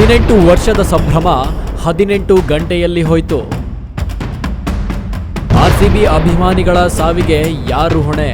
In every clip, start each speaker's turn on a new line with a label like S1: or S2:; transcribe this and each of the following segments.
S1: ಹದಿನೆಂಟು ವರ್ಷದ ಸಂಭ್ರಮ ಹದಿನೆಂಟು ಗಂಟೆಯಲ್ಲಿ ಹೋಯಿತು. ಆರ್ಸಿಬಿ ಅಭಿಮಾನಿಗಳ ಸಾವಿಗೆ ಯಾರು ಹೊಣೆ?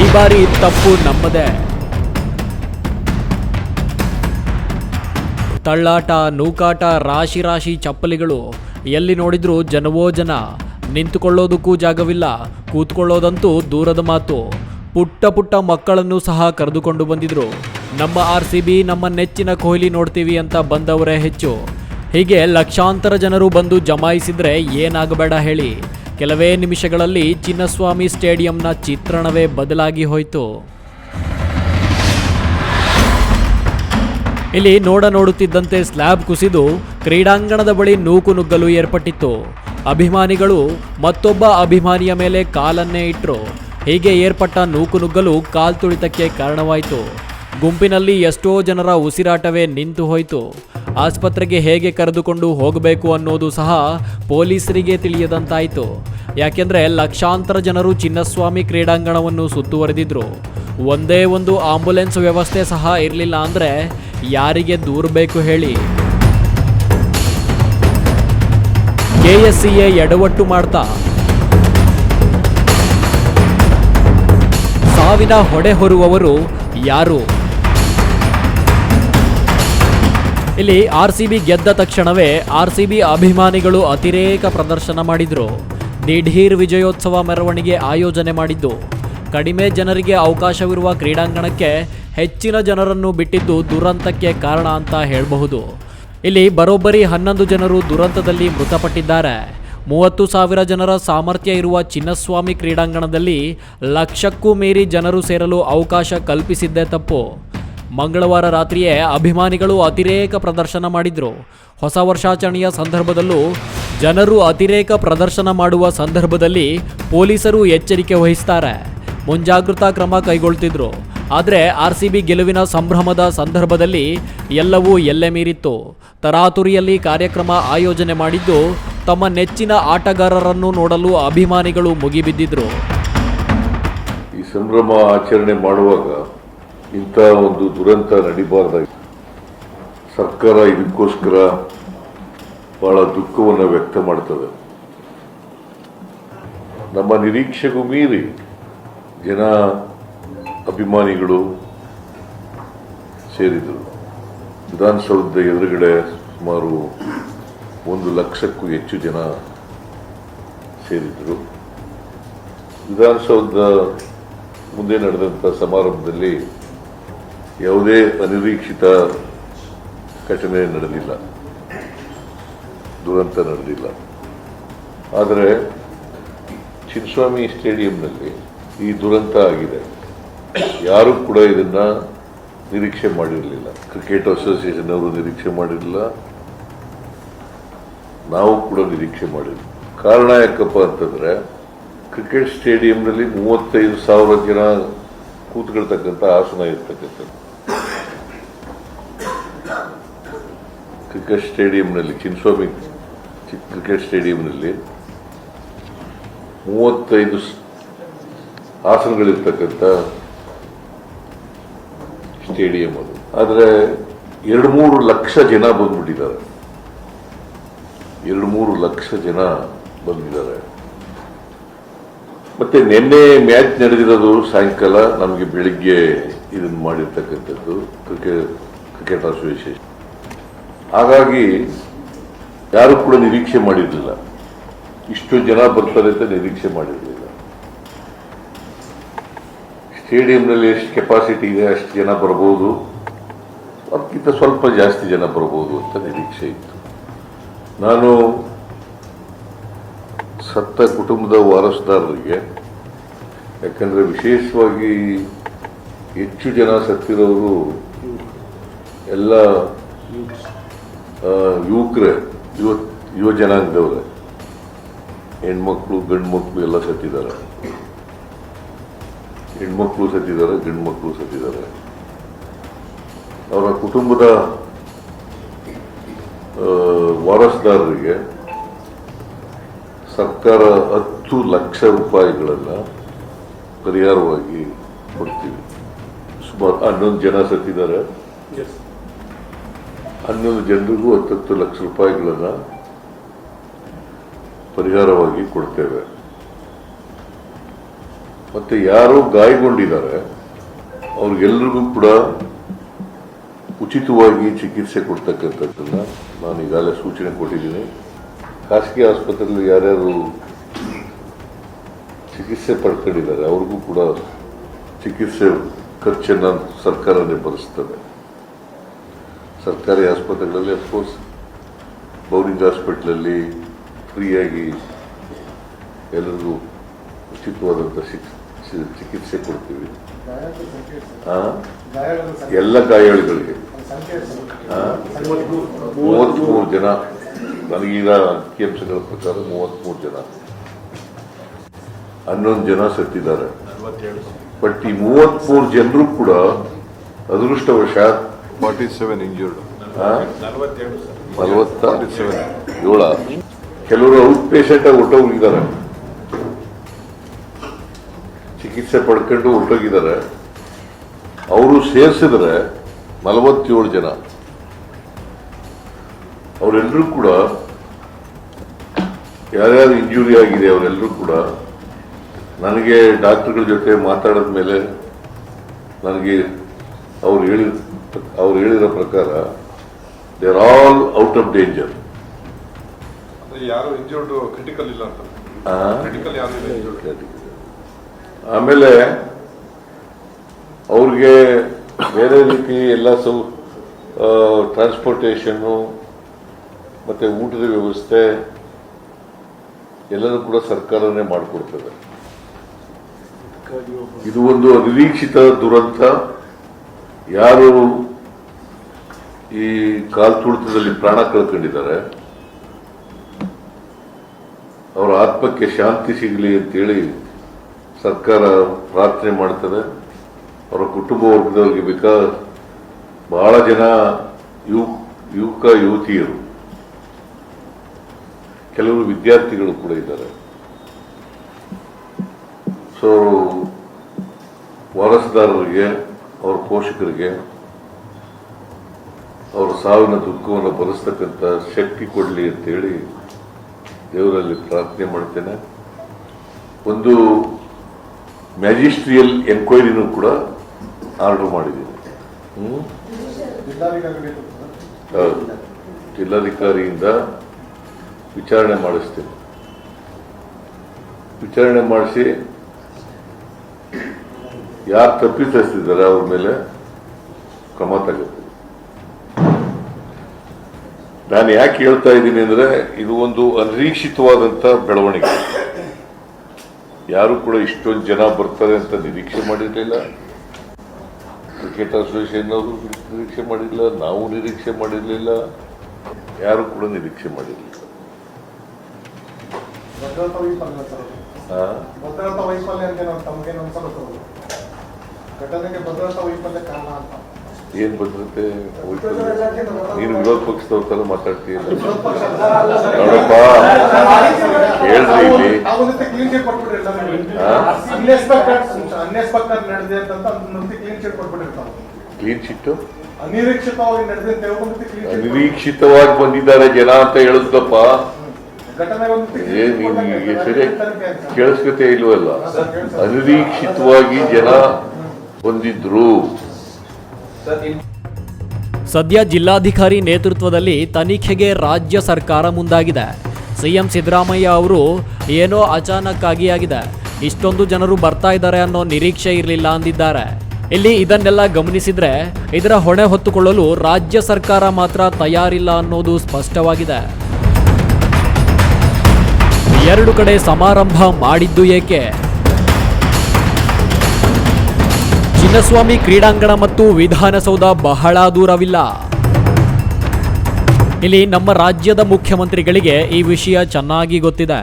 S1: ಈ ಬಾರಿ ತಪ್ಪು ನಮ್ಮದೇ. ತಳ್ಳಾಟ, ನೂಕಾಟ, ರಾಶಿ ರಾಶಿ ಚಪ್ಪಲಿಗಳು ಎಲ್ಲಿ ನೋಡಿದ್ರೂ ಜನವೋ ಜನ. ನಿಂತುಕೊಳ್ಳೋದಕ್ಕೂ ಜಾಗವಿಲ್ಲ ಕೂತ್ಕೊಳ್ಳೋದಂತೂ ದೂರದ ಮಾತು. ಪುಟ್ಟ ಪುಟ್ಟ ಮಕ್ಕಳನ್ನು ಸಹ ಕರೆದುಕೊಂಡು ಬಂದಿದ್ರು. ನಮ್ಮ ಆರ್ ಸಿ ಬಿ ನಮ್ಮ ನೆಚ್ಚಿನ ಕೊಹ್ಲಿ ನೋಡ್ತೀವಿ ಅಂತ ಬಂದವರೇ ಹೆಚ್ಚು. ಹೀಗೆ ಲಕ್ಷಾಂತರ ಜನರು ಬಂದು ಜಮಾಯಿಸಿದ್ರೆ ಏನಾಗಬೇಡ ಹೇಳಿ. ಕೆಲವೇ ನಿಮಿಷಗಳಲ್ಲಿ ಚಿನ್ನಸ್ವಾಮಿ ಸ್ಟೇಡಿಯಂನ ಚಿತ್ರಣವೇ ಬದಲಾಗಿ ಹೋಯಿತು. ಇಲ್ಲಿ ನೋಡ ನೋಡುತ್ತಿದ್ದಂತೆ ಸ್ಲ್ಯಾಬ್ ಕುಸಿದು ಕ್ರೀಡಾಂಗಣದ ಬಳಿ ನೂಕು ನುಗ್ಗಲು ಏರ್ಪಟ್ಟಿತ್ತು. ಅಭಿಮಾನಿಗಳು ಮತ್ತೊಬ್ಬ ಅಭಿಮಾನಿಯ ಮೇಲೆ ಕಾಲನ್ನೇ ಇಟ್ಟರು ಹೀಗೆ ಏರ್ಪಟ್ಟ ನೂಕು ನುಗ್ಗಲು ಕಾಲ್ತುಳಿತಕ್ಕೆ ಕಾರಣವಾಯಿತು. ಗುಂಪಿನಲ್ಲಿ ಎಷ್ಟೋ ಜನರ ಉಸಿರಾಟವೇ ನಿಂತು ಹೋಯಿತು. ಆಸ್ಪತ್ರೆಗೆ ಹೇಗೆ ಕರೆದುಕೊಂಡು ಹೋಗಬೇಕು ಅನ್ನೋದು ಸಹ ಪೊಲೀಸರಿಗೆ ತಿಳಿಯದಂತಾಯಿತು. ಯಾಕೆಂದರೆ ಲಕ್ಷಾಂತರ ಜನರು ಚಿನ್ನಸ್ವಾಮಿ ಕ್ರೀಡಾಂಗಣವನ್ನು ಸುತ್ತುವರೆದಿದ್ರು. ಒಂದೇ ಒಂದು ಆಂಬುಲೆನ್ಸ್ ವ್ಯವಸ್ಥೆ ಸಹ ಇರಲಿಲ್ಲ ಅಂದರೆ ಯಾರಿಗೆ ದೂರಬೇಕು ಹೇಳಿ. ಕೆಎಸ್ಸಿಎ ಎಡವಟ್ಟು ಮಾಡ್ತಾ. ಸಾವಿನ ಹೊಡೆ ಹೊರುವವರು ಯಾರು? ಇಲ್ಲಿ ಆರ್ ಸಿ ಬಿ ಗೆದ್ದ ತಕ್ಷಣವೇ ಆರ್ ಸಿ ಬಿ ಅಭಿಮಾನಿಗಳು ಅತಿರೇಕ ಪ್ರದರ್ಶನ ಮಾಡಿದ್ರು. ದಿಢೀರ್ ವಿಜಯೋತ್ಸವ ಮೆರವಣಿಗೆ ಆಯೋಜನೆ ಮಾಡಿದ್ದು. ಕಡಿಮೆ ಜನರಿಗೆ ಅವಕಾಶವಿರುವ ಕ್ರೀಡಾಂಗಣಕ್ಕೆ ಹೆಚ್ಚಿನ ಜನರನ್ನು ಬಿಟ್ಟಿದ್ದು ದುರಂತಕ್ಕೆ ಕಾರಣ ಅಂತ ಹೇಳಬಹುದು. ಇಲ್ಲಿ ಬರೋಬ್ಬರಿ ಹನ್ನೊಂದು ಜನರು ದುರಂತದಲ್ಲಿ ಮೃತಪಟ್ಟಿದ್ದಾರೆ. ಮೂವತ್ತು ಸಾವಿರ ಜನರ ಸಾಮರ್ಥ್ಯ ಇರುವ ಚಿನ್ನಸ್ವಾಮಿ ಕ್ರೀಡಾಂಗಣದಲ್ಲಿ ಲಕ್ಷಕ್ಕೂ ಮೀರಿ ಜನರು ಸೇರಲು ಅವಕಾಶ ಕಲ್ಪಿಸಿದ್ದೇ ತಪ್ಪು. ಮಂಗಳವಾರ ರಾತ್ರಿಯೇ ಅಭಿಮಾನಿಗಳು ಅತಿರೇಕ ಪ್ರದರ್ಶನ ಮಾಡಿದ್ರು. ಹೊಸ ವರ್ಷಾಚರಣೆಯ ಸಂದರ್ಭದಲ್ಲೂ ಜನರು ಅತಿರೇಕ ಪ್ರದರ್ಶನ ಮಾಡುವ ಸಂದರ್ಭದಲ್ಲಿ ಪೊಲೀಸರು ಎಚ್ಚರಿಕೆ ವಹಿಸ್ತಾರೆ. ಮುಂಜಾಗ್ರತಾ ಕ್ರಮ ಕೈಗೊಳ್ತಿದ್ರು. ಆದರೆ ಆರ್ ಸಿ ಬಿ ಗೆಲುವಿನ ಸಂಭ್ರಮದ ಸಂದರ್ಭದಲ್ಲಿ ಎಲ್ಲವೂ ಎಲ್ಲೆ ಮೀರಿತ್ತು. ತರಾತುರಿಯಲ್ಲಿ ಕಾರ್ಯಕ್ರಮ ಆಯೋಜನೆ ಮಾಡಿದ್ದು ತಮ್ಮ ನೆಚ್ಚಿನ ಆಟಗಾರರನ್ನು ನೋಡಲು ಅಭಿಮಾನಿಗಳು ಮುಗಿಬಿದ್ದಿದ್ರು.
S2: ಈ ಸಂಭ್ರಮ ಆಚರಣೆ ಮಾಡುವಾಗ ಇಂಥ ಒಂದು ದುರಂತ ನಡಿಬಾರ್ದಾಗಿತ್ತು ಸರ್ಕಾರ ಇದಕ್ಕೋಸ್ಕರ ಬಹಳ ದುಃಖವನ್ನು ವ್ಯಕ್ತ ಮಾಡ್ತದೆ. ನಮ್ಮ ನಿರೀಕ್ಷೆಗೂ ಮೀರಿ ಜನ ಅಭಿಮಾನಿಗಳು ಸೇರಿದರು. ವಿಧಾನಸೌಧದ ಎದುರುಗಡೆ ಸುಮಾರು ಒಂದು ಲಕ್ಷಕ್ಕೂ ಹೆಚ್ಚು ಜನ ಸೇರಿದರು. ವಿಧಾನಸೌಧದ ಮುಂದೆ ನಡೆದಂಥ ಸಮಾರಂಭದಲ್ಲಿ ಯಾವುದೇ ಅನಿರೀಕ್ಷಿತ ಘಟನೆ ನಡೆದಿಲ್ಲ. ದುರಂತ ನಡೆದಿಲ್ಲ. ಆದರೆ ಚಿನ್ನಸ್ವಾಮಿ ಸ್ಟೇಡಿಯಂನಲ್ಲಿ ಈ ದುರಂತ ಆಗಿದೆ. ಯಾರೂ ಕೂಡ ಇದನ್ನು ನಿರೀಕ್ಷೆ ಮಾಡಿರಲಿಲ್ಲ. ಕ್ರಿಕೆಟ್ ಅಸೋಸಿಯೇಷನ್ ಅವರು ನಿರೀಕ್ಷೆ ಮಾಡಿರಲಿಲ್ಲ. ನಾವು ಕೂಡ ನಿರೀಕ್ಷೆ ಮಾಡಿಲ್ಲ ಕಾರಣ ಯಾಕಪ್ಪ ಅಂತಂದ್ರೆ, ಕ್ರಿಕೆಟ್ ಸ್ಟೇಡಿಯಂನಲ್ಲಿ ಮೂವತ್ತೈದು ಸಾವಿರ ಜನ ಕೂತ್ಕೊಳ್ತಕ್ಕಂಥ ಆಸನ ಇರ್ತಕ್ಕಂಥದ್ದು. ಕ್ರಿಕೆಟ್ ಸ್ಟೇಡಿಯಂನಲ್ಲಿ ಚಿನ್ಸ್ವಾಮಿ ಕ್ರಿಕೆಟ್ ಸ್ಟೇಡಿಯಂನಲ್ಲಿ ಮೂವತ್ತೈದು ಆಸನಗಳಿರ್ತಕ್ಕಂಥ ಸ್ಟೇಡಿಯಂ ಅದು. ಆದರೆ ಎರಡು ಮೂರು ಲಕ್ಷ ಜನ ಬಂದ್ಬಿಟ್ಟಿದ್ದಾರೆ. ಎರಡು ಮೂರು ಲಕ್ಷ ಜನ ಬಂದಿದ್ದಾರೆ. ಮತ್ತೆ ನಿನ್ನೆ ಮ್ಯಾಚ್ ನಡೆದಿರೋದು ಸಾಯಂಕಾಲ ನಮಗೆ ಬೆಳಿಗ್ಗೆ ಇದನ್ನು ಮಾಡಿರ್ತಕ್ಕಂಥದ್ದು ಕ್ರಿಕೆಟ್ ಕ್ರಿಕೆಟ್ ಅಸೋಸಿಯೇಷನ್. ಹಾಗಾಗಿ ಯಾರು ಕೂಡ ನಿರೀಕ್ಷೆ ಮಾಡಿರಲಿಲ್ಲ. ಇಷ್ಟು ಜನ ಬರ್ತಾರೆ ಅಂತ ನಿರೀಕ್ಷೆ ಮಾಡಿರಲಿಲ್ಲ. ಸ್ಟೇಡಿಯಂನಲ್ಲಿ ಎಷ್ಟು ಕೆಪಾಸಿಟಿ ಇದೆ, ಅಷ್ಟು ಜನ ಬರ್ಬೋದು. ಅದಕ್ಕಿಂತ ಸ್ವಲ್ಪ ಜಾಸ್ತಿ ಜನ ಬರ್ಬೋದು ಅಂತ ನಿರೀಕ್ಷೆ ಇತ್ತು. ನಾನು ಸತ್ತ ಕುಟುಂಬದ ವಾರಸುದಾರರಿಗೆ, ಯಾಕಂದರೆ ವಿಶೇಷವಾಗಿ ಹೆಚ್ಚು ಜನ ಸತ್ತಿರೋರು ಎಲ್ಲ ಯುವಕರೇ, ಯುವ ಯುವ ಜನಾಂಗದವ್ರೆ. ಹೆಣ್ಮಕ್ಳು ಗಂಡು ಮಕ್ಕಳು ಎಲ್ಲ ಸತ್ತಿದ್ದಾರೆ. ಹೆಣ್ಮಕ್ಳು ಸತ್ತಿದ್ದಾರೆ ಗಂಡು ಮಕ್ಕಳು ಸತ್ತಿದ್ದಾರೆ. ಅವರ ಕುಟುಂಬದ ವಾರಸುದಾರರಿಗೆ ಸರ್ಕಾರ ಹತ್ತು ಲಕ್ಷ ರೂಪಾಯಿಗಳನ್ನ ಪರಿಹಾರವಾಗಿ ಕೊಡ್ತೀವಿ. ಸುಮಾರು ಹನ್ನೊಂದು ಜನ ಸತ್ತಿದ್ದಾರೆ. ಹನ್ನೊಂದು ಜನರಿಗೂ ಹತ್ತತ್ತು ಲಕ್ಷ ರೂಪಾಯಿಗಳನ್ನ ಪರಿಹಾರವಾಗಿ ಕೊಡ್ತೇವೆ. ಮತ್ತೆ ಯಾರು ಗಾಯಗೊಂಡಿದ್ದಾರೆ. ಅವ್ರಿಗೆಲ್ರಿಗೂ ಕೂಡ ಉಚಿತವಾಗಿ ಚಿಕಿತ್ಸೆ ಕೊಡ್ತಕ್ಕಂಥದ್ದನ್ನ ನಾನು ಈಗಾಗಲೇ ಸೂಚನೆ ಕೊಟ್ಟಿದ್ದೀನಿ. ಖಾಸಗಿ ಆಸ್ಪತ್ರೆಯಲ್ಲಿ ಯಾರ್ಯಾರು ಚಿಕಿತ್ಸೆ ಪಡ್ಕೊಂಡಿದ್ದಾರೆ, ಅವ್ರಿಗೂ ಕೂಡ ಚಿಕಿತ್ಸೆ ಖರ್ಚನ್ನು ಸರ್ಕಾರನೇ ಭರಿಸ್ತದೆ ಸರ್ಕಾರಿ ಆಸ್ಪತ್ರೆಗಳಲ್ಲಿ ಅಫ್ಕೋರ್ಸ್ ಬೌರಿಂಗ್ ಹಾಸ್ಪಿಟ್ಲಲ್ಲಿ ಫ್ರೀಯಾಗಿ ಎಲ್ಲರಿಗೂ ಉಚಿತವಾದಂಥ ಚಿಕಿತ್ಸೆ ಕೊಡ್ತೀವಿ. ಎಲ್ಲ ಗಾಯಾಳುಗಳಿಗೆ. ಮೂವತ್ತ್ಮೂರು ಜನ ನನಗೀಗ ಅಂಕಿಅಂಶಗಳ ಪ್ರಕಾರ ಮೂವತ್ತ್ಮೂರು ಜನ. ಹನ್ನೊಂದು ಜನ ಸತ್ತಿದ್ದಾರೆ. ಬಟ್ ಈ ಮೂವತ್ತ್ಮೂರು ಜನರು ಕೂಡ ಅದೃಷ್ಟವಶಾತ್
S3: ಫಾರ್ಟಿ ಸೆವೆನ್ ಇಂಜೂರ್ಡ್?
S2: ನಲವತ್ತ? ಏಳ. ಕೆಲವರು ಔಟ್ ಪೇಷಂಟ್ ಆಗಿ ಹೊಟ್ಟೋಗಿದ್ದಾರೆ ಚಿಕಿತ್ಸೆ ಪಡ್ಕೊಂಡು ಹೊರಟೋಗಿದ್ದಾರೆ. ಅವರು ಸೇರಿಸಿದ್ರೆ ನಲವತ್ತೇಳು ಜನ. ಅವರೆಲ್ಲರೂ ಕೂಡ ಯಾರ್ಯಾರು ಇಂಜುರಿ ಆಗಿದೆ ಅವರೆಲ್ಲರೂ ಕೂಡ ನನಗೆ ಡಾಕ್ಟರ್ಗಳ ಜೊತೆ ಮಾತಾಡಿದ ಮೇಲೆ ನನಗೆ ಅವ್ರು ಹೇಳಿ ಅವ್ರು ಹೇಳಿರೋ ಪ್ರಕಾರ they are all out of danger
S3: ಯಾರು ಇಂಜೂರ್ಡ್ ಕ್ರಿಟಿಕಲ್ ಇಲ್ಲ ಅಂತ. ಕ್ರಿಟಿಕಲ್ ಯಾರು.
S2: ಆಮೇಲೆ ಅವ್ರಿಗೆ ಬೇರೆ ರೀತಿ ಎಲ್ಲ ಸೌ ಟ್ರಾನ್ಸ್ಪೋರ್ಟೇಷನ್ನು ಮತ್ತೆ ಊಟದ ವ್ಯವಸ್ಥೆ ಎಲ್ಲನೂ ಕೂಡ ಸರ್ಕಾರನೇ ಮಾಡಿಕೊಡ್ತದೆ. ಇದು ಒಂದು ಅನಿರೀಕ್ಷಿತ ದುರಂತ. ಯಾರು ಈ ಕಾಲ್ತುಳಿತದಲ್ಲಿ ಪ್ರಾಣ ಕಳ್ಕೊಂಡಿದ್ದಾರೆ ಅವರ ಆತ್ಮಕ್ಕೆ ಶಾಂತಿ ಸಿಗಲಿ ಅಂತೇಳಿ ಸರ್ಕಾರ ಪ್ರಾರ್ಥನೆ ಮಾಡ್ತದೆ. ಅವರ ಕುಟುಂಬ ವರ್ಗದವರಿಗೆ ಬೇಕಾ ಬಹಳ ಜನ ಯುವ ಯುವಕ ಯುವತಿಯರು ಕೆಲವರು ವಿದ್ಯಾರ್ಥಿಗಳು ಕೂಡ ಇದ್ದಾರೆ. ಸೊ ವಾರಸುದಾರರಿಗೆ ಅವರ ಪೋಷಕರಿಗೆ ಅವರ ಸಾವಿನ ದುಃಖವನ್ನು ಭರಿಸ್ತಕ್ಕಂಥ ಶಕ್ತಿ ಕೊಡಲಿ ಅಂತೇಳಿ ದೇವರಲ್ಲಿ ಪ್ರಾರ್ಥನೆ ಮಾಡ್ತೇನೆ. ಒಂದು ಮ್ಯಾಜಿಸ್ಟ್ರಿಯಲ್ ಎನ್ಕ್ವೈರಿನೂ ಕೂಡ ಆರ್ಡರ್ ಮಾಡಿದ್ದೀನಿ. ಹ್ಮ್?
S4: ಜಿಲ್ಲಾಧಿಕಾರಿ
S2: ಜಿಲ್ಲಾಧಿಕಾರಿಯಿಂದ ವಿಚಾರಣೆ ಮಾಡಿಸ್ತೀನಿ. ವಿಚಾರಣೆ ಮಾಡಿಸಿ, ಯಾರು ತಪ್ಪಿತಸ್ಥಿದ್ದಾರೆ ಅವ್ರ ಮೇಲೆ ಕ್ರಮ ತಗುತ್ತೆ ನಾನು ಯಾಕೆ ಹೇಳ್ತಾ ಇದ್ದೀನಿ ಅಂದರೆ, ಇದು ಒಂದು ಅನಿರೀಕ್ಷಿತವಾದಂಥ ಬೆಳವಣಿಗೆ. ಯಾರು ಕೂಡ ಇಷ್ಟೊಂದು ಜನ ಬರ್ತಾರೆ ಅಂತ ನಿರೀಕ್ಷೆ ಮಾಡಿರಲಿಲ್ಲ. ಕ್ರಿಕೆಟ್ ಅಸೋಸಿಯೇಷನ್ ಅವರು ನಿರೀಕ್ಷೆ ಮಾಡಿರಲಿಲ್ಲ, ನಾವು ನಿರೀಕ್ಷೆ ಮಾಡಿರಲಿಲ್ಲ, ಯಾರು ಕೂಡ ನಿರೀಕ್ಷೆ ಮಾಡಿರಲಿಲ್ಲ.
S4: ಭದ್ರತಾ ವೈಫಲ್ಯ ಸರ್ ಅದು.
S2: ಆ?
S4: ಭದ್ರತಾ ವೈಫಲ್ಯ ಅಂತ ನಾವು ತಮಗೇನು ಅನ್ಸಲ್ಲ ಸರ್ ಘಟನೆಗೆ ಭದ್ರತಾ ವೈಫಲ್ಯ ಕಾರಣ ಅಂತ.
S2: ಏನ್ ಭದ್ರತೆ? ನೀನು ವಿರೋಧ ಪಕ್ಷದವ್ರ ತರ. ನೋಡಪ್ಪ. ಹೇಳ್ರಿ ಇಲ್ಲಿ.
S4: ಕ್ಲೀನ್
S2: ಚಿಟ್ಟು
S4: ಅನಿರೀಕ್ಷಿತವಾಗಿ
S2: ಬಂದಿದ್ದಾರೆ ಜನ ಅಂತ ಹೇಳಿದ್ನಪ್ಪ ಸರಿ ಕೇಳಿಸ್ಕತೆ ಇಲ್ವಲ್ಲ? ಅನಿರೀಕ್ಷಿತವಾಗಿ ಜನ ಹೊಂದಿದ್ರು
S1: ಸದ್ಯ ಜಿಲ್ಲಾಧಿಕಾರಿ ನೇತೃತ್ವದಲ್ಲಿ ತನಿಖೆಗೆ ರಾಜ್ಯ ಸರ್ಕಾರ ಮುಂದಾಗಿದೆ. ಸಿಎಂ ಸಿದ್ದರಾಮಯ್ಯ ಅವರು ಏನೋ ಅಚಾನಕ್ ಆಗಿ ಆಗಿದೆ ಇಷ್ಟೊಂದು ಜನರು ಬರ್ತಾ ಇದ್ದಾರೆ ಅನ್ನೋ ನಿರೀಕ್ಷೆ ಇರಲಿಲ್ಲ ಅಂದಿದ್ದಾರೆ. ಇಲ್ಲಿ ಇದನ್ನೆಲ್ಲ ಗಮನಿಸಿದ್ರೆ ಇದರ ಹೊಣೆ ಹೊತ್ತುಕೊಳ್ಳಲು ರಾಜ್ಯ ಸರ್ಕಾರ ಮಾತ್ರ ತಯಾರಿಲ್ಲ ಅನ್ನೋದು ಸ್ಪಷ್ಟವಾಗಿದೆ. ಎರಡು ಕಡೆ ಸಮಾರಂಭ ಮಾಡಿದ್ದು ಏಕೆ? ಚಿನ್ನಸ್ವಾಮಿ ಕ್ರೀಡಾಂಗಣ ಮತ್ತು ವಿಧಾನಸೌಧ ಬಹಳ ದೂರವಿಲ್ಲ. ಇಲ್ಲಿ ನಮ್ಮ ರಾಜ್ಯದ ಮುಖ್ಯಮಂತ್ರಿಗಳಿಗೆ ಈ ವಿಷಯ ಚೆನ್ನಾಗಿ ಗೊತ್ತಿದೆ.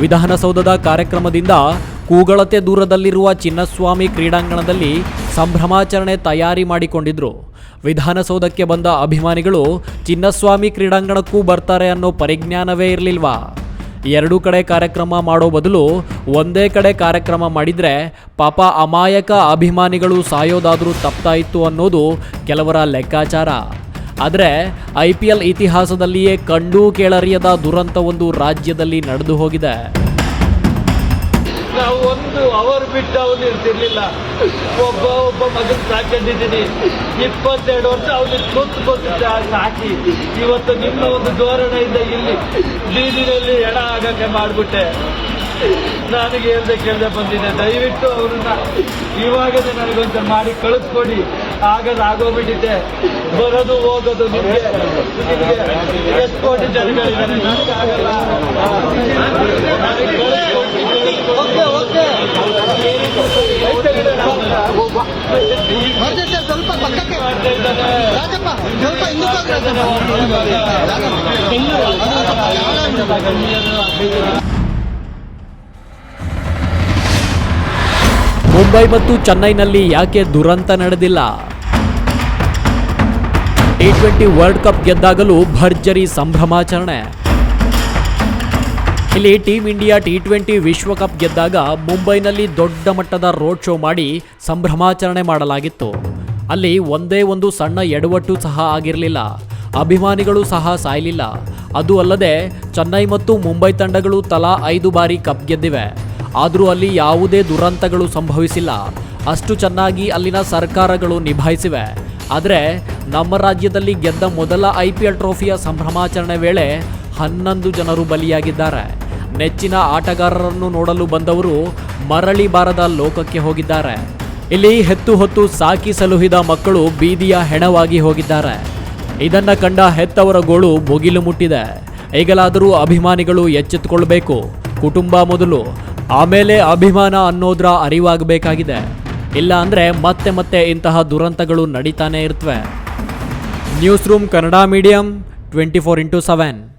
S1: ವಿಧಾನಸೌಧದ ಕಾರ್ಯಕ್ರಮದಿಂದ ಕೂಗಳತೆ ದೂರದಲ್ಲಿರುವ ಚಿನ್ನಸ್ವಾಮಿ ಕ್ರೀಡಾಂಗಣದಲ್ಲಿ ಸಂಭ್ರಮಾಚರಣೆ ತಯಾರಿ ಮಾಡಿಕೊಂಡಿದ್ರು. ವಿಧಾನಸೌಧಕ್ಕೆ ಬಂದ ಅಭಿಮಾನಿಗಳು ಚಿನ್ನಸ್ವಾಮಿ ಕ್ರೀಡಾಂಗಣಕ್ಕೂ ಬರ್ತಾರೆ ಅನ್ನೋ ಪರಿಜ್ಞಾನವೇ ಇರಲಿಲ್ವಾ? ಎರಡೂ ಕಡೆ ಕಾರ್ಯಕ್ರಮ ಮಾಡೋ ಬದಲು ಒಂದೇ ಕಡೆ ಕಾರ್ಯಕ್ರಮ ಮಾಡಿದರೆ ಪಾಪ ಅಮಾಯಕ ಅಭಿಮಾನಿಗಳು ಸಾಯೋದಾದರೂ ತಪ್ಪಾಯಿತು ಅನ್ನೋದು ಕೆಲವರ ಲೆಕ್ಕಾಚಾರ. ಆದರೆ ಐ ಪಿ ಎಲ್ ಇತಿಹಾಸದಲ್ಲಿಯೇ ಕಂಡೂ ಕೇಳರಿಯದ ದುರಂತವೊಂದು ರಾಜ್ಯದಲ್ಲಿ ನಡೆದು ಹೋಗಿದೆ.
S5: ನಾವು ಒಂದು ಅವರ್ ಬಿಟ್ಟು ಅವನು ಇರ್ತಿರ್ಲಿಲ್ಲ. ಒಬ್ಬ ಒಬ್ಬ ಮಗನ್ ಸಾಕೊಂಡಿದ್ದೀನಿ ಇಪ್ಪತ್ತೆರಡು ವರ್ಷ ಅವನಿಗೆ ಕೂತು ಕೂತು ಸಾಕಿ ಇವತ್ತು ನಿಮ್ಮ ಒಂದು ಧೋರಣೆಯಿಂದ ಇಲ್ಲಿ. ಬೀದಿನಲ್ಲಿ ಎಡ ಆಗಕ್ಕೆ ಮಾಡಿಬಿಟ್ಟೆ. ನನಗೆ ಹೇಳ್ದೆ, ಕೇಳ್ದೆ ಬಂದಿದೆ ದಯವಿಟ್ಟು ಅವ್ರನ್ನ ಇವಾಗಲೇ ನನಗೊಂದು ಮಾಡಿ ಕಳಿಸ್ಕೊಡಿ. ಆಗದ ಆಗೋಗ್ಬಿಟ್ಟಿದ್ದೆ ಬರೋದು, ಹೋಗೋದು ನಿಮಗೆ. ಎಷ್ಟು ಕೋಟಿ ಜನಗಳಿದ್ದಾರೆ? ನನಗೆ
S6: ಬರ್ದೆ ಸರ್ ಸ್ವಲ್ಪ ಪಕ್ಕಕ್ಕೆ ರಾಜಪ್ಪ ಸ್ವಲ್ಪ
S1: ಮುಂಬೈ ಮತ್ತು ಚೆನ್ನೈನಲ್ಲಿ ಯಾಕೆ ದುರಂತ ನಡೆದಿಲ್ಲ? ಟಿ ಟ್ವೆಂಟಿ ವರ್ಲ್ಡ್ ಕಪ್ ಗೆದ್ದಾಗಲೂ ಭರ್ಜರಿ ಸಂಭ್ರಮಾಚರಣೆ. ಇಲ್ಲಿ ಟೀಮ್ ಇಂಡಿಯಾ ಟಿ ಟ್ವೆಂಟಿ ವಿಶ್ವಕಪ್ ಗೆದ್ದಾಗ ಮುಂಬೈನಲ್ಲಿ ದೊಡ್ಡ ಮಟ್ಟದ ರೋಡ್ ಶೋ ಮಾಡಿ ಸಂಭ್ರಮಾಚರಣೆ ಮಾಡಲಾಗಿತ್ತು. ಅಲ್ಲಿ ಒಂದೇ ಒಂದು ಸಣ್ಣ ಎಡವಟ್ಟು ಸಹ ಆಗಿರಲಿಲ್ಲ. ಅಭಿಮಾನಿಗಳು ಸಹ ಸಾಯಲಿಲ್ಲ. ಅದು ಅಲ್ಲದೆ ಚೆನ್ನೈ ಮತ್ತು ಮುಂಬೈ ತಂಡಗಳು ತಲಾ ಐದು ಬಾರಿ ಕಪ್ ಗೆದ್ದಿವೆ. ಆದರೂ ಅಲ್ಲಿ ಯಾವುದೇ ದುರಂತಗಳು ಸಂಭವಿಸಿಲ್ಲ. ಅಷ್ಟು ಚೆನ್ನಾಗಿ ಅಲ್ಲಿನ ಸರ್ಕಾರಗಳು ನಿಭಾಯಿಸಿವೆ. ಆದರೆ ನಮ್ಮ ರಾಜ್ಯದಲ್ಲಿ ಗೆದ್ದ ಮೊದಲ ಐ ಪಿ ಎಲ್ ಟ್ರೋಫಿಯ ಸಂಭ್ರಮಾಚರಣೆ ವೇಳೆ ಹನ್ನೊಂದು ಜನರು ಬಲಿಯಾಗಿದ್ದಾರೆ. ನೆಚ್ಚಿನ ಆಟಗಾರರನ್ನು ನೋಡಲು ಬಂದವರು ಮರಳಿ ಬಾರದ ಲೋಕಕ್ಕೆ ಹೋಗಿದ್ದಾರೆ. ಇಲ್ಲಿ ಹೆತ್ತು ಹೊತ್ತು ಸಾಕಿ ಸಲುಹಿದ ಮಕ್ಕಳು ಬೀದಿಯ ಹೆಣವಾಗಿ ಹೋಗಿದ್ದಾರೆ. ಇದನ್ನ ಕಂಡ ಹೆತ್ತವರ ಗೋಳು ಮುಗಿಲು ಮುಟ್ಟಿದೆ. ಈಗಲಾದರೂ ಅಭಿಮಾನಿಗಳು ಎಚ್ಚೆತ್ತುಕೊಳ್ಬೇಕು. ಕುಟುಂಬ ಮೊದಲು. ಆಮೇಲೆ ಅಭಿಮಾನ ಅನ್ನೋದ್ರ ಅರಿವಾಗಬೇಕಾಗಿದೆ. ಇಲ್ಲ ಅಂದ್ರೆ ಮತ್ತೆ ಮತ್ತೆ ಇಂತಹ ದುರಂತಗಳು ನಡೀತಾನೆ ಇರ್ತವೆ. News room Kannada medium, twenty four into seven.